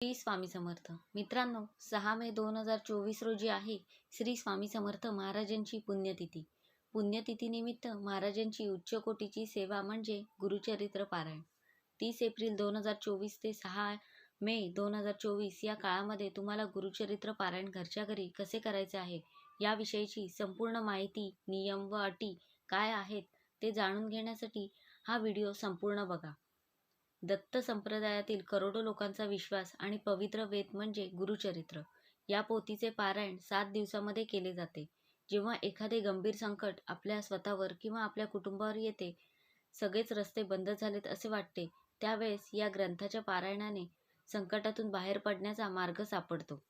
श्री स्वामी समर्थ. मित्रांनो सहा मे दोन हजार चोवीस रोजी आहे श्री स्वामी समर्थ महाराजांची पुण्यतिथी. पुण्यतिथीनिमित्त महाराजांची उच्च कोटीची सेवा म्हणजे गुरुचरित्र पारायण. तीस एप्रिल दोन हजार चोवीस ते सहा मे दोन हजार चोवीस या काळामध्ये तुम्हाला गुरुचरित्र पारायण घरच्या घरी कसे करायचे आहे याविषयीची संपूर्ण माहिती नियम व अटी काय आहेत ते जाणून घेण्यासाठी हा व्हिडिओ संपूर्ण बघा. दत्त संप्रदायातील करोडो लोकांचा विश्वास आणि पवित्र वेद म्हणजे गुरुचरित्र. या पोथीचे पारायण सात दिवसामध्ये केले जाते. जेव्हा एखादे गंभीर संकट आपल्या स्वतःवर किंवा आपल्या कुटुंबावर येते सगळेच रस्ते बंद झालेत असे वाटते त्यावेळेस या ग्रंथाच्या पारायणाने संकटातून बाहेर पडण्याचा मार्ग सापडतो.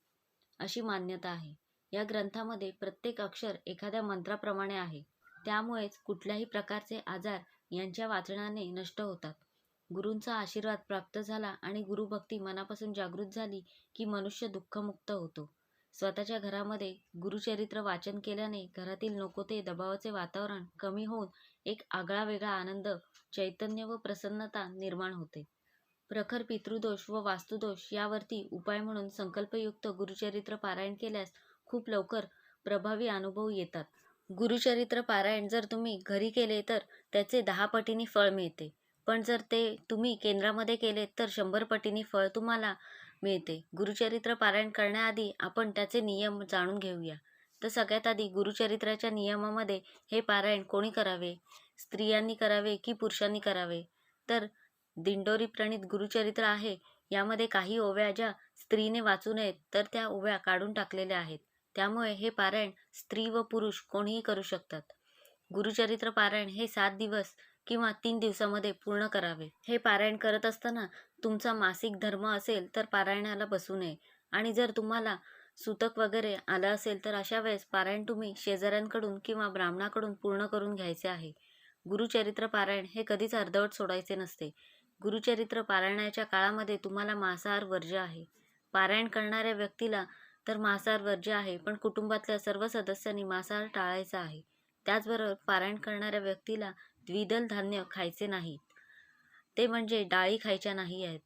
अशी मान्यता आहे. या ग्रंथामध्ये प्रत्येक अक्षर एखाद्या मंत्राप्रमाणे आहे. त्यामुळेच कुठल्याही प्रकारचे आजार यांच्या वाचनाने नष्ट होतात. गुरूंचा आशीर्वाद प्राप्त झाला आणि गुरुभक्ती मनापासून जागृत झाली की मनुष्य दुःखमुक्त होतो. स्वतःच्या घरामध्ये गुरुचरित्र वाचन केल्याने घरातील नको ते दबावाचे वातावरण कमी होऊन एक आगळा वेगळा आनंद चैतन्य व प्रसन्नता निर्माण होते. प्रखर पितृदोष व वास्तुदोष यावरती उपाय म्हणून संकल्पयुक्त गुरुचरित्र पारायण केल्यास खूप लवकर प्रभावी अनुभव येतात. गुरुचरित्र पारायण जर तुम्ही घरी केले तर त्याचे दहा पटीने फळ मिळते. पण जर ते तुम्ही केंद्रामध्ये केले तर शंभर पटीने फळ तुम्हाला मिळते. गुरुचरित्र पारायण करण्याआधी आपण त्याचे नियम जाणून घेऊया. तर सगळ्यात आधी गुरुचरित्राच्या नियमामध्ये हे पारायण कोणी करावे? स्त्रियांनी करावे की पुरुषांनी करावे? तर दिंडोरी प्रणित गुरुचरित्र आहे. यामध्ये काही ओव्या ज्या स्त्रीने वाचू नयेत तर त्या ओव्या काढून टाकलेल्या आहेत. त्यामुळे हे पारायण स्त्री व पुरुष कोणीही करू शकतात. गुरुचरित्र पारायण हे सात दिवस किंवा तीन दिवसामध्ये पूर्ण करावे. हे पारायण करत असताना तुमचा मासिक धर्म असेल तर पारायणाला बसू नये. आणि जर तुम्हाला सुतक वगैरे आलं असेल तर अशा वेळेस पारायण तुम्ही शेजाऱ्यांकडून किंवा ब्राह्मणाकडून पूर्ण करून घ्यायचे आहे. गुरुचरित्र पारायण हे कधीच अर्धवट सोडायचे नसते. गुरुचरित्र पारायणाच्या काळामध्ये तुम्हाला मांसाहार वर्ज्य आहे. पारायण करणाऱ्या व्यक्तीला तर मांसाहार वर्ज्य आहे पण कुटुंबातल्या सर्व सदस्यांनी मांसाहार टाळायचा आहे. त्याचबरोबर पारायण करणाऱ्या व्यक्तीला द्विदल धान्य खायचे नाहीत. ते म्हणजे डाळी खायच्या नाही आहेत.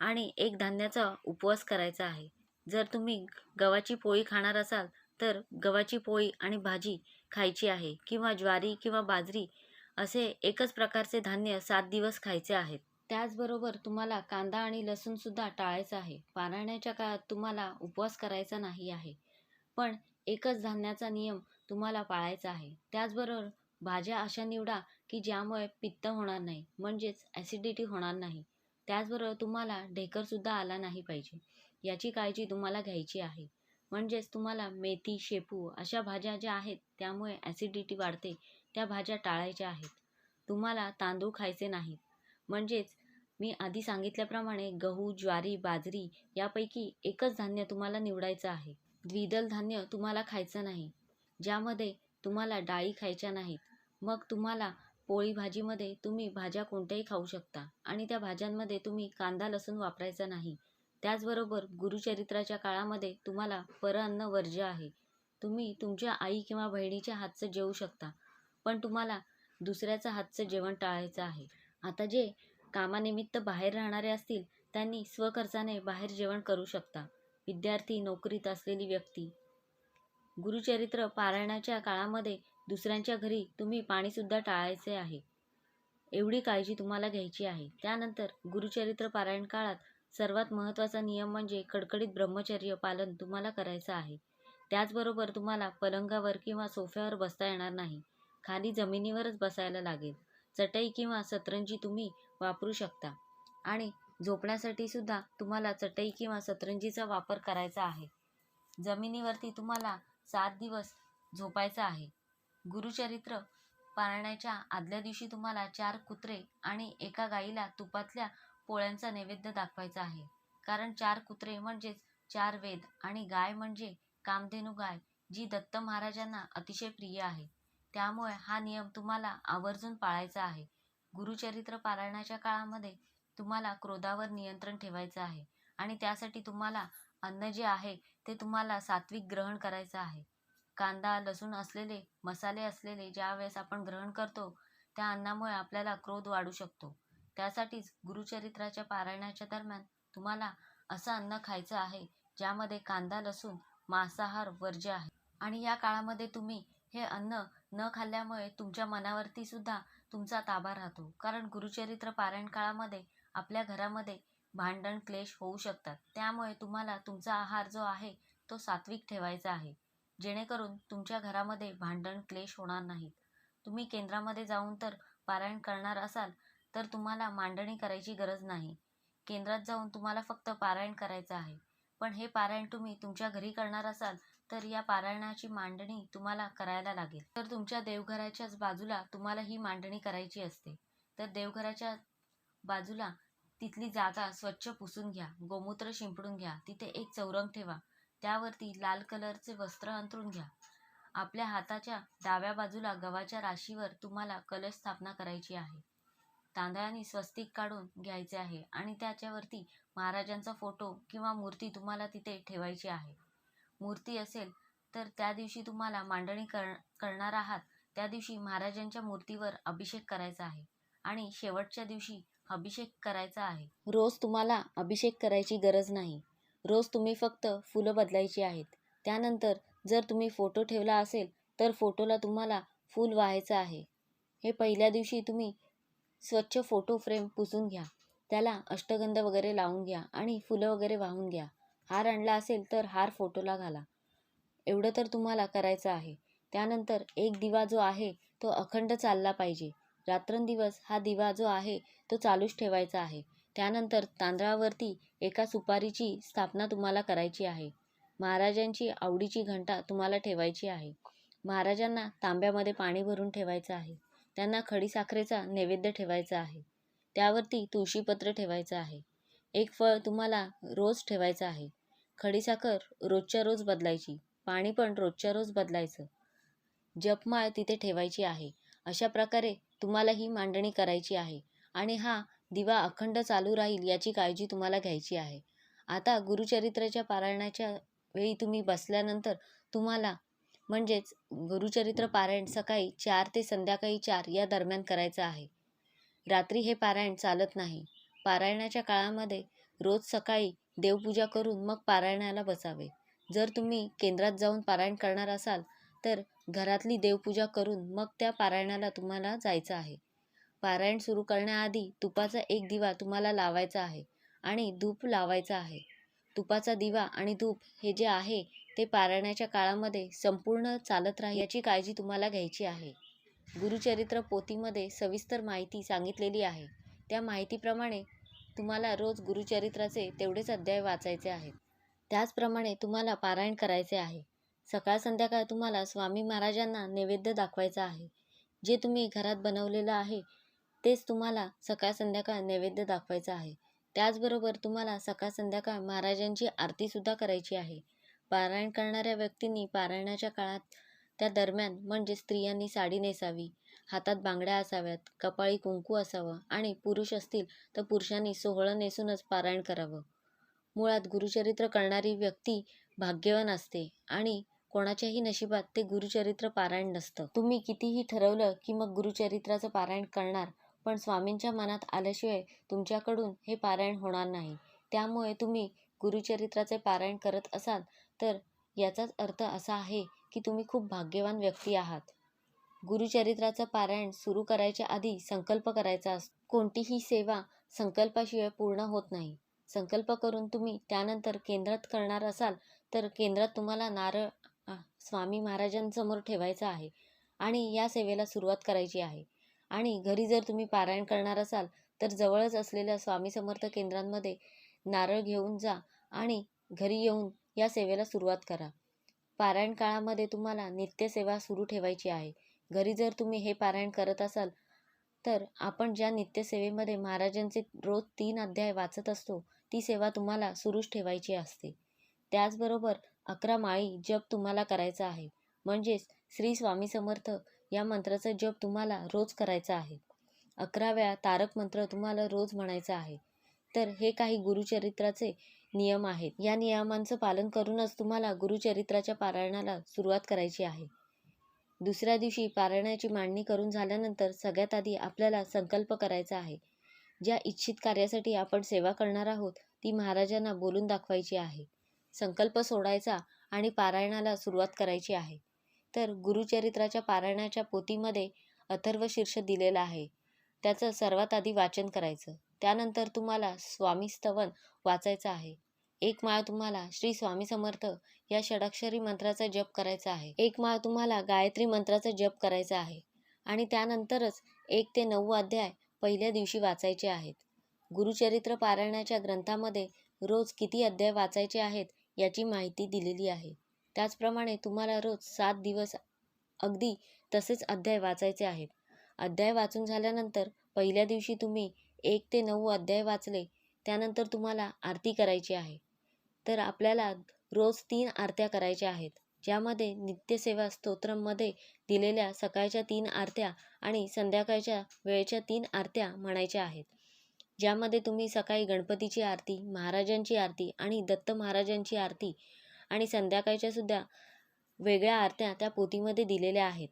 आणि एक धान्याचा उपवास करायचा आहे. जर तुम्ही गव्हाची पोळी खाणार असाल तर गव्हाची पोळी आणि भाजी खायची आहे किंवा ज्वारी किंवा बाजरी असे एकच प्रकारचे धान्य सात दिवस खायचे आहेत. त्याचबरोबर तुम्हाला कांदा आणि लसूणसुद्धा टाळायचा आहे. पारायणाच्या काळात तुम्हाला उपवास करायचा नाही आहे. पण एकच धान्याचा नियम तुम्हाला पाळायचा आहे. त्याचबरोबर भाज्या अशा निवडा की ज्यामुळे पित्त होणार नाही म्हणजेच ॲसिडिटी होणार नाही. त्याचबरोबर तुम्हाला ढेकरसुद्धा आला नाही पाहिजे. याची काळजी तुम्हाला घ्यायची आहे. म्हणजेच तुम्हाला मेथी शेपू अशा भाज्या ज्या आहेत त्यामुळे ॲसिडिटी वाढते त्या भाज्या टाळायच्या आहेत. तुम्हाला तांदूळ खायचे नाहीत. म्हणजेच मी आधी सांगितल्याप्रमाणे गहू ज्वारी बाजरी यापैकी एकच धान्य तुम्हाला निवडायचं आहे. द्विदल धान्य तुम्हाला खायचं नाही. ज्यामध्ये तुम्हाला डाळी खायच्या नाहीत. मग तुम्हाला पोळी भाजीमध्ये तुम्ही भाज्या कोणत्याही खाऊ शकता आणि त्या भाज्यांमध्ये तुम्ही कांदा लसूण वापरायचा नाही. त्याचबरोबर गुरुचरित्राच्या काळामध्ये तुम्हाला परअन्न वर्ज्य आहे. तुम्ही तुमच्या आई किंवा बहिणीच्या हातचं जेवू शकता पण तुम्हाला दुसऱ्याचं हातचं जेवण टाळायचं आहे. आता जे कामानिमित्त बाहेर राहणारे असतील त्यांनी स्वखर्चाने बाहेर जेवण करू शकता. विद्यार्थी नोकरीत असलेली व्यक्ती. गुरुचरित्र पारायणाच्या काळामध्ये दुसऱ्यांच्या घरी तुम्ही पाणीसुद्धा टाळायचे आहे. एवढी काळजी तुम्हाला घ्यायची आहे. त्यानंतर गुरुचरित्र पारायण काळात सर्वात महत्त्वाचा नियम म्हणजे कडकडीत ब्रह्मचर्य पालन तुम्हाला करायचं आहे. त्याचबरोबर तुम्हाला पलंगावर किंवा सोफ्यावर बसता येणार नाही. खाली जमिनीवरच बसायला लागेल. चटई किंवा सतरंजी तुम्ही वापरू शकता. आणि झोपण्यासाठी सुद्धा तुम्हाला चटई किंवा सतरंजीचा वापर करायचा आहे. जमिनीवरती तुम्हाला सात दिवस झोपायचं आहे. गुरुचरित्र पाळण्याच्या आदल्या दिवशी तुम्हाला चार कुत्रे आणि एका गाईला तुपातल्या पोळ्यांचा नैवेद्य दाखवायचा आहे. कारण चार कुत्रे म्हणजेच चार वेद आणि गाय म्हणजे कामधेनू गाय जी दत्त महाराजांना अतिशय प्रिय आहे. त्यामुळे हा नियम तुम्हाला आवर्जून पाळायचा आहे. गुरुचरित्र पारायणाच्या काळामध्ये तुम्हाला क्रोधावर नियंत्रण ठेवायचं आहे आणि त्यासाठी तुम्हाला अन्न जे आहे ते तुम्हाला सात्विक ग्रहण करायचं आहे. कांदा लसूण असलेले मसाले असलेले ज्या वेळेस आपण ग्रहण करतो त्या अन्नामुळे आपल्याला क्रोध वाढू शकतो. त्यासाठीच गुरुचरित्राच्या पारायणाच्या दरम्यान तुम्हाला असं अन्न खायचं आहे ज्यामध्ये कांदा लसूण मांसाहार वर्ज्य आहे. आणि या काळामध्ये तुम्ही हे अन्न न खाल्ल्यामुळे तुमच्या मनावरती सुद्धा तुमचा ताबा राहतो. कारण गुरुचरित्र पारायण काळामध्ये आपल्या घरामध्ये भांडण क्लेश होऊ शकतात. त्यामुळे तुम्हाला तुमचा आहार जो आहे तो सात्विक ठेवायचा आहे. जेणेकरून तुमच्या घरामध्ये भांडण क्लेश होणार नाहीत. तुम्ही केंद्रामध्ये जाऊन तर पारायण करणार असाल तर तुम्हाला मांडणी करायची गरज नाही. केंद्रात जाऊन तुम्हाला फक्त पारायण करायचं आहे. पण हे पारायण तुम्ही तुमच्या घरी करणार असाल तर या पारायणाची मांडणी तुम्हाला करायला लागेल. तर तुमच्या देवघराच्याच बाजूला तुम्हाला ही मांडणी करायची असते. तर देवघराच्या बाजूला तिथली जागा स्वच्छ पुसून घ्या गोमूत्र शिंपडून घ्या तिथे एक चौरंग ठेवा. त्यावरती लाल कलरचे वस्त्र अंथरून घ्या. आपल्या हाताच्या डाव्या बाजूला गव्हाच्या राशीवर तुम्हाला कलश स्थापना करायची आहे. तांदळाने स्वस्तिक काढून घ्यायचे आहे आणि त्याच्यावरती महाराजांचा फोटो किंवा मूर्ती तुम्हाला तिथे ठेवायची आहे. मूर्ती असेल तर त्या दिवशी तुम्हाला मांडणी कर करणार आहात. त्या दिवशी महाराजांच्या मूर्तीवर अभिषेक करायचा आहे आणि शेवटच्या दिवशी अभिषेक करायचा आहे. रोज तुम्हाला अभिषेक करायची गरज नाही. रोज तुम्ही फक्त फुलं बदलायची आहेत. त्यानंतर जर तुम्ही फोटो ठेवला असेल तर फोटोला तुम्हाला फूल व्हायचं आहे. हे पहिल्या दिवशी तुम्ही स्वच्छ फोटो फ्रेम पुसून घ्या. त्याला अष्टगंध वगैरे लावून घ्या आणि फुलं वगैरे वाहून घ्या. हार आणला असेल तर हार फोटोला घाला. एवढं तर तुम्हाला करायचं आहे. त्यानंतर एक दिवा जो आहे तो अखंड चालला पाहिजे. रात्रंदिवस हा दिवा जो आहे तो चालूच ठेवायचा आहे. त्यानंतर तांदळावरती एका सुपारीची स्थापना तुम्हाला करायची आहे. महाराजांची आवडीची घंटा तुम्हाला ठेवायची आहे. महाराजांना तांब्यामध्ये पाणी भरून ठेवायचं आहे. त्यांना खडीसाखरेचा नैवेद्य ठेवायचा आहे. त्यावरती तुळशीपत्र ठेवायचं आहे. एक फळ तुम्हाला रोज ठेवायचं आहे. खडीसाखर रोजच्या रोज बदलायची. पाणी पण रोजच्या रोज बदलायचं. जपमाळ तिथे ठेवायची आहे. अशा प्रकारे तुम्हाला ही मांडणी करायची आहे. आणि हा दिवा अखंड चालू राहील याची काळजी तुम्हाला घ्यायची आहे. आता गुरुचरित्राच्या पारायणाच्या वेळी तुम्ही बसल्यानंतर तुम्हाला म्हणजेच गुरुचरित्र पारायण सकाळी चार ते संध्याकाळी चार या दरम्यान करायचं आहे. रात्री हे पारायण चालत नाही. पारायणाच्या काळामध्ये रोज सकाळी देवपूजा करून मग पारायणाला बसावे. जर तुम्ही केंद्रात जाऊन पारायण करणार असाल तर घरातली देवपूजा करून मग त्या पारायणाला तुम्हाला जायचं आहे. पारायण सुरू करण्याआधी तुपाचा एक दिवा तुम्हाला लावायचा आहे आणि धूप लावायचा आहे. तुपाचा दिवा आणि धूप हे जे आहे ते पारायणाच्या काळामध्ये संपूर्ण चालत राहील याची काळजी तुम्हाला घ्यायची आहे. गुरुचरित्र पोथीमध्ये सविस्तर माहिती सांगितलेली आहे. त्या माहितीप्रमाणे तुम्हाला रोज गुरुचरित्राचे तेवढेच अध्याय वाचायचे आहेत. त्याचप्रमाणे तुम्हाला पारायण करायचे आहे. सकाळ संध्याकाळ तुम्हाला स्वामी महाराजांना नैवेद्य दाखवायचा आहे. जे तुम्ही घरात बनवलेलं आहे तेच तुम्हाला सकाळ संध्याकाळ नैवेद्य दाखवायचं आहे. त्याचबरोबर तुम्हाला सकाळ संध्याकाळ महाराजांची आरतीसुद्धा करायची आहे. पारायण करणाऱ्या व्यक्तींनी पारायणाच्या काळात त्या दरम्यान म्हणजे स्त्रियांनी साडी नेसावी हातात बांगड्या असाव्यात कपाळी कुंकू असावं आणि पुरुष असतील तर पुरुषांनी सोहळं नेसूनच पारायण करावं. मुळात गुरुचरित्र करणारी व्यक्ती भाग्यवान असते आणि कोणाच्याही नशिबात ते गुरुचरित्र पारायण नसतं. तुम्ही कितीही ठरवलं की मग गुरुचरित्राचं पारायण करणार पण स्वामींच्या मनात आल्याशिवाय तुमच्याकडून हे पारायण होणार नाही. त्यामुळे तुम्ही गुरुचरित्राचे पारायण करत असाल तर याचाच अर्थ असा आहे की तुम्ही खूप भाग्यवान व्यक्ती आहात. गुरुचरित्राचं पारायण सुरू करायच्या आधी संकल्प करायचा असतो कोणतीही सेवा संकल्पाशिवाय पूर्ण होत नाही. संकल्प करून तुम्ही त्यानंतर केंद्रात करणार असाल तर केंद्रात तुम्हाला नारळ स्वामी महाराजांसमोर ठेवायचा आहे आणि या सेवेला सुरुवात करायची आहे. आणि घरी जर तुम्ही पारायण करणार असाल तर जवळच असलेल्या स्वामी समर्थ केंद्रांमध्ये नारळ घेऊन जा आणि घरी येऊन या सेवेला सुरुवात करा. पारायण काळामध्ये तुम्हाला नित्यसेवा सुरू ठेवायची आहे. घरी जर तुम्ही हे पारायण करत असाल तर आपण ज्या नित्यसेवेमध्ये महाराजांचे रोज तीन अध्याय वाचत असतो ती सेवा तुम्हाला सुरूच ठेवायची असते. त्याचबरोबर अकरा माळी जप तुम्हाला करायचा आहे. म्हणजेच श्री स्वामी समर्थ या मंत्राचा जप तुम्हाला रोज करायचा आहे. अकरा वेळा तारक मंत्र तुम्हाला रोज म्हणायचा आहे. तर हे काही गुरुचरित्राचे नियम आहेत. या नियमांचं पालन करूनच तुम्हाला गुरुचरित्राच्या पारायणाला सुरुवात करायची आहे. दुसऱ्या दिवशी पारायणाची मांडणी करून झाल्यानंतर सगळ्यात आधी आपल्याला संकल्प करायचा आहे. ज्या इच्छित कार्यासाठी आपण सेवा करणार आहोत ती महाराजांना बोलून दाखवायची आहे. संकल्प सोडायचा आणि पारायणाला सुरुवात करायची आहे. तर गुरुचरित्राच्या पारायणाच्या पोथीमध्ये अथर्व शीर्ष दिलेलं आहे. त्याचं सर्वात आधी वाचन करायचं. त्यानंतर तुम्हाला स्वामी स्तवन वाचायचं आहे. एक माळ तुम्हाला श्री स्वामी समर्थ या षडाक्षरी मंत्राचा जप करायचा आहे. एक माळ तुम्हाला गायत्री मंत्राचा जप करायचा आहे. आणि त्यानंतरच एक ते नऊ अध्याय पहिल्या दिवशी वाचायचे आहेत. गुरुचरित्र पारायणाच्या ग्रंथामध्ये रोज किती अध्याय वाचायचे आहेत याची माहिती दिलेली आहे. त्याचप्रमाणे तुम्हाला रोज सात दिवस अगदी तसेच अध्याय वाचायचे आहेत. अध्याय वाचून झाल्यानंतर पहिल्या दिवशी तुम्ही एक ते नऊ अध्याय वाचले त्यानंतर तुम्हाला आरती करायची आहे. तर आपल्याला रोज तीन आरत्या करायच्या आहेत ज्यामध्ये नित्यसेवा स्तोत्रममध्ये दिलेल्या सकाळच्या तीन आरत्या आणि संध्याकाळच्या वेळेच्या तीन आरत्या म्हणायच्या आहेत. ज्यामध्ये तुम्ही सकाळी गणपतीची आरती महाराजांची आरती आणि दत्त महाराजांची आरती आणि संध्याकाळच्या सुद्धा वेगळ्या आरत्या त्या पोथीमध्ये दिलेल्या आहेत.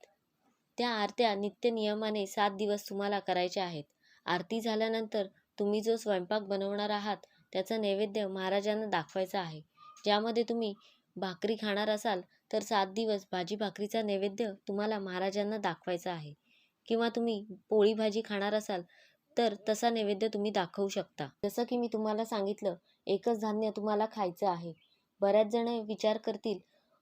त्या आरत्या नित्य नियमाने सात दिवस तुम्हाला करायच्या आहेत. आरती झाल्यानंतर तुम्ही जो स्वयंपाक बनवणार आहात त्याचा नैवेद्य महाराजांना दाखवायचा आहे. ज्यामध्ये तुम्ही भाकरी खाणार असाल तर सात दिवस भाजी भाकरीचा नैवेद्य तुम्हाला महाराजांना दाखवायचा आहे. किंवा तुम्ही पोळी भाजी खाणार असाल तर तसा नैवेद्य तुम्ही दाखवू शकता. जसं की मी तुम्हाला सांगितलं एकच धान्य तुम्हाला खायचं आहे. बऱ्याच जण विचार करतील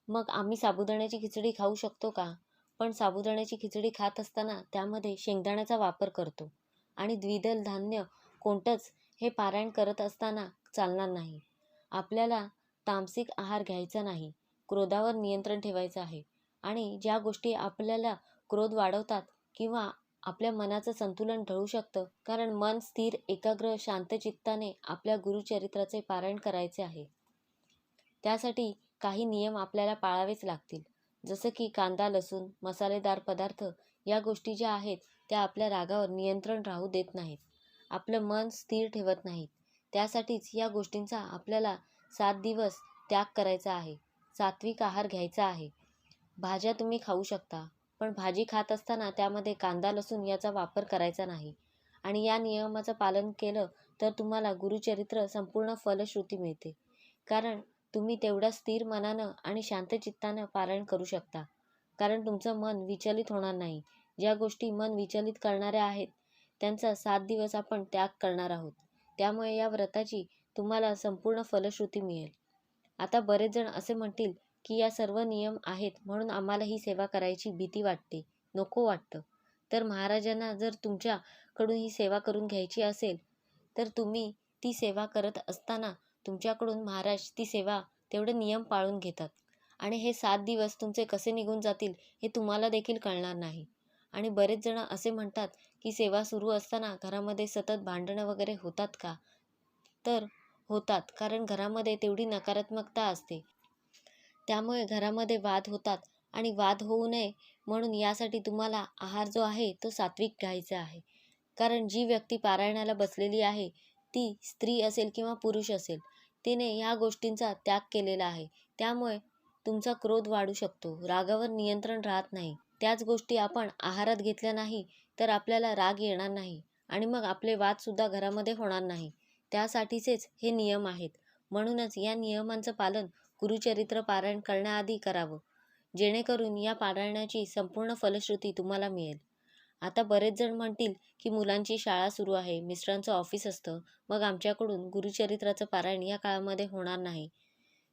मग आम्ही साबुदाण्याची खिचडी खाऊ शकतो का? पण साबुदाण्याची खिचडी खात असताना त्यामध्ये शेंगदाण्याचा वापर करतो आणि द्विदल धान्य कोणतंच हे पारायण करत असताना चालणार नाही. आपल्याला तामसिक आहार घ्यायचा नाही क्रोधावर नियंत्रण ठेवायचं आहे आणि ज्या गोष्टी आपल्याला क्रोध वाढवतात किंवा आपल्या मनाचं संतुलन ढळू शकतं कारण मन स्थिर एकाग्र शांत चित्ताने आपल्या गुरुचरित्राचे पारायण करायचे आहे. त्यासाठी काही नियम आपल्याला पाळावेच लागतील. जसं की कांदा लसूण मसालेदार पदार्थ या गोष्टी ज्या आहेत त्या आपल्या रागावर नियंत्रण राहू देत नाहीत. आपलं मन स्थिर ठेवत नाहीत. त्यासाठीच या गोष्टींचा आपल्याला सात दिवस त्याग करायचा आहे. सात्विक आहार घ्यायचा आहे. भाज्या तुम्ही खाऊ शकता पण भाजी खात असताना त्यामध्ये कांदा लसूण याचा वापर करायचा नाही. आणि या नियमाचं पालन केलं तर तुम्हाला गुरुचरित्र संपूर्ण फलश्रुती मिळते. कारण तुम्ही तेवढ्या स्थिर मनानं आणि शांत चित्तानं पारायण करू शकता. कारण तुमचं मन विचलित होणार नाही. ज्या गोष्टी मन विचलित करणाऱ्या आहेत त्यांचा सात दिवस आपण त्याग करणार आहोत. त्यामुळे या व्रताची तुम्हाला संपूर्ण फलश्रुती मिळेल. आता बरेच जण असे म्हणतील की या सर्व नियम आहेत म्हणून आम्हाला ही सेवा करायची भीती वाटते नको वाटतं. तर महाराजांना जर तुमच्याकडून ही सेवा करून घ्यायची असेल तर तुम्ही ती सेवा करत असताना तुमच्याकडून महाराज ती सेवा तेवढे नियम पाळून घेतात. आणि हे सात दिवस तुमचे कसे निघून जातील हे तुम्हाला देखील कळणार नाही. आणि बरेच जण असे म्हणतात की सेवा सुरू असताना घरामध्ये सतत भांडणं वगैरे होतात का? तर होतात कारण घरामध्ये तेवढी नकारात्मकता असते. त्यामुळे घरामध्ये वाद होतात आणि वाद होऊ नये म्हणून यासाठी तुम्हाला आहार जो आहे तो सात्विक घ्यायचा आहे. कारण जी व्यक्ती पारायणाला बसलेली आहे ती स्त्री असेल किंवा पुरुष असेल तिने ह्या गोष्टींचा त्याग केलेला आहे. त्यामुळे तुमचा क्रोध वाढू शकतो. रागावर नियंत्रण राहत नाही. त्याच गोष्टी आपण आहारात घेतल्या नाही तर आपल्याला राग येणार नाही आणि मग आपले वादसुद्धा घरामध्ये होणार नाही. त्यासाठीचेच हे नियम आहेत. म्हणूनच या नियमांचं पालन गुरुचरित्र पारायण करण्याआधी करावं. जेणेकरून या पारायणाची संपूर्ण फलश्रुती तुम्हाला मिळेल. आता बरेच जण म्हणतील की मुलांची शाळा सुरू आहे मिस्टरांचं ऑफिस असतं मग आमच्याकडून गुरुचरित्राचं पारायण या काळामध्ये होणार नाही.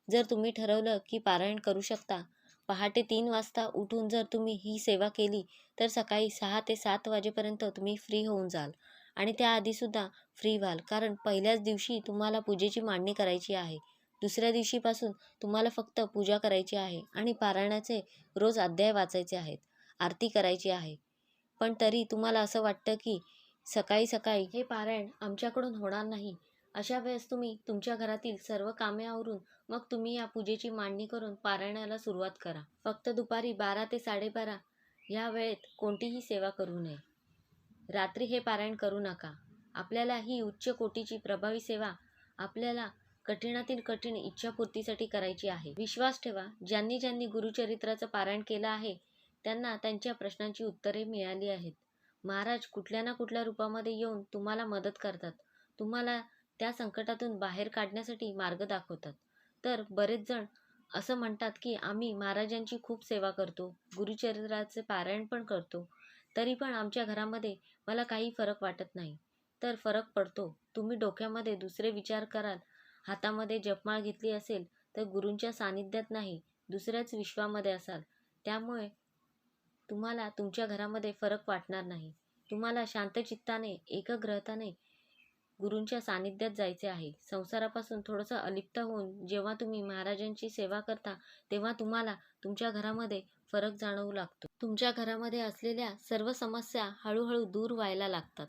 जर तुम्ही ठरवलं की पारायण करू शकता पहाटे तीन वाजता उठून जर तुम्ही ही सेवा केली तर सकाळी सहा ते सात वाजेपर्यंत तुम्ही फ्री होऊन जाल. आणि त्याआधीसुद्धा फ्री व्हाल कारण पहिल्याच दिवशी तुम्हाला पूजेची मांडणी करायची आहे. दुसऱ्या दिवशीपासून तुम्हाला फक्त पूजा करायची आहे आणि पारायणाचे रोज अध्याय वाचायचे आहेत आरती करायची आहे. पण तरी तुम्हाला असं वाटतं की सकाळी सकाळी हे पारायण आमच्याकडून होणार नाही. अशा वेळेस तुम्ही तुमच्या घरातील सर्व कामे आवरून मग तुम्ही या पूजेची मांडणी करून पारायणाला सुरुवात करा. फक्त दुपारी बारा ते साडेबारा या वेळेत कोणतीही सेवा करू नये. रात्री हे पारायण करू नका. आपल्याला ही उच्च कोटीची प्रभावी सेवा आपल्याला कठीणातील कठीण इच्छापूर्तीसाठी करायची आहे. विश्वास ठेवा ज्यांनी ज्यांनी गुरुचरित्राचं पारायण केलं आहे त्यांना त्यांच्या प्रश्नांची उत्तरे मिळाली आहेत. महाराज कुठल्या ना कुठल्या रूपामध्ये येऊन तुम्हाला मदत करतात. तुम्हाला त्या संकटातून बाहेर काढण्यासाठी मार्ग दाखवतात. तर बरेच जण असं म्हणतात की आम्ही महाराजांची खूप सेवा करतो गुरुचरित्राचे पारायण पण करतो. तरी पण आमच्या घरामध्ये मला काही फरक वाटत नाही. तर फरक पडतो. तुम्ही डोक्यामध्ये दुसरे विचार कराल. हातामध्ये जपमाळ घेतली असेल तर गुरूंच्या सानिध्यात नाही दुसऱ्याच विश्वामध्ये असाल. त्यामुळे तुम्हाला तुमच्या घरामध्ये फरक वाटणार नाही. तुम्हाला शांतचित्ताने एकग्रहताने गुरूंच्या सानिध्यात जायचे आहे. संसारापासून थोडंसं अलिप्त होऊन जेव्हा तुम्ही महाराजांची सेवा करता तेव्हा तुम्हाला तुमच्या घरामध्ये फरक जाणवू लागतो. तुमच्या घरामध्ये असलेल्या सर्व समस्या हळूहळू दूर व्हायला लागतात.